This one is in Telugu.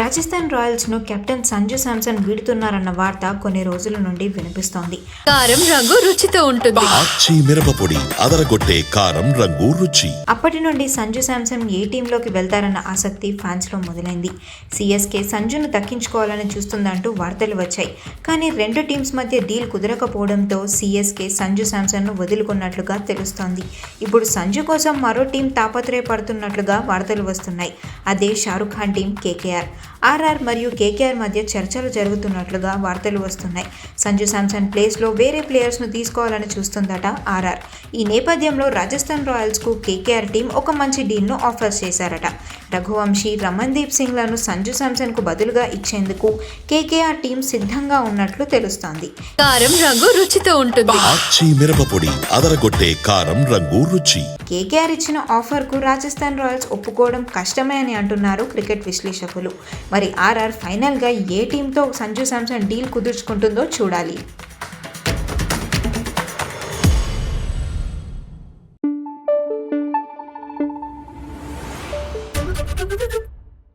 రాజస్థాన్ రాయల్స్ను కెప్టెన్ సంజు శాంసన్ వీడుతున్నారన్న వార్త కొన్ని రోజుల నుండి వినిపిస్తోంది. కారం రంగు రుచితో ఉంటుంది. మిరపపొడి అదరగొట్టే కారం రంగు రుచి. అప్పటి నుండి సంజు శాంసన్ ఏ టీంలోకి వెళ్తారన్న ఆసక్తి ఫ్యాన్స్లో మొదలైంది. సిఎస్కే సంజును దక్కించుకోవాలని చూస్తుందంటూ వార్తలు వచ్చాయి. కానీ రెండు టీమ్స్ మధ్య డీల్ కుదరకపోవడంతో సిఎస్కే సంజు శాంసన్ను వదులుకున్నట్లుగా తెలుస్తోంది. ఇప్పుడు సంజు కోసం మరో టీం తాపత్రయపడుతున్నట్లుగా వార్తలు వస్తున్నాయి. అదే Shahrukh Khan team KKR. RR మరియు కేకేఆర్ మధ్య చర్చలు జరుగుతున్నట్లుగా వార్తలు వస్తున్నాయి. సంజు శాంసన్ ప్లేస్లో వేరే ప్లేయర్స్ను తీసుకోవాలని చూస్తుందట ఆర్ఆర్. ఈ నేపథ్యంలో రాజస్థాన్ రాయల్స్కు కేకేఆర్ టీం ఒక మంచి డీల్ను ఆఫర్ చేశారట. రఘువంశీ రమన్దీప్ సింగ్లను సంజు శాంసన్కు బదులుగా ఇచ్చేందుకు కేకేఆర్ టీం సిద్ధంగా ఉన్నట్లు తెలుస్తోంది. కారం రంగు రుచితో ఉంటుంది. మిరపపొడి అదరగొట్టే కారం రంగు రుచి. కేకేఆర్ ఇచ్చిన ఆఫర్కు రాజస్థాన్ రాయల్స్ ఒప్పుకోవడం కష్టమే అని అంటున్నారు క్రికెట్ విశ్లేషకులు. మరి ఆర్ఆర్ ఫైనల్గా ఏ టీంతో సంజు శాంసన్ డీల్ కుదుర్చుకుంటుందో చూడాలి.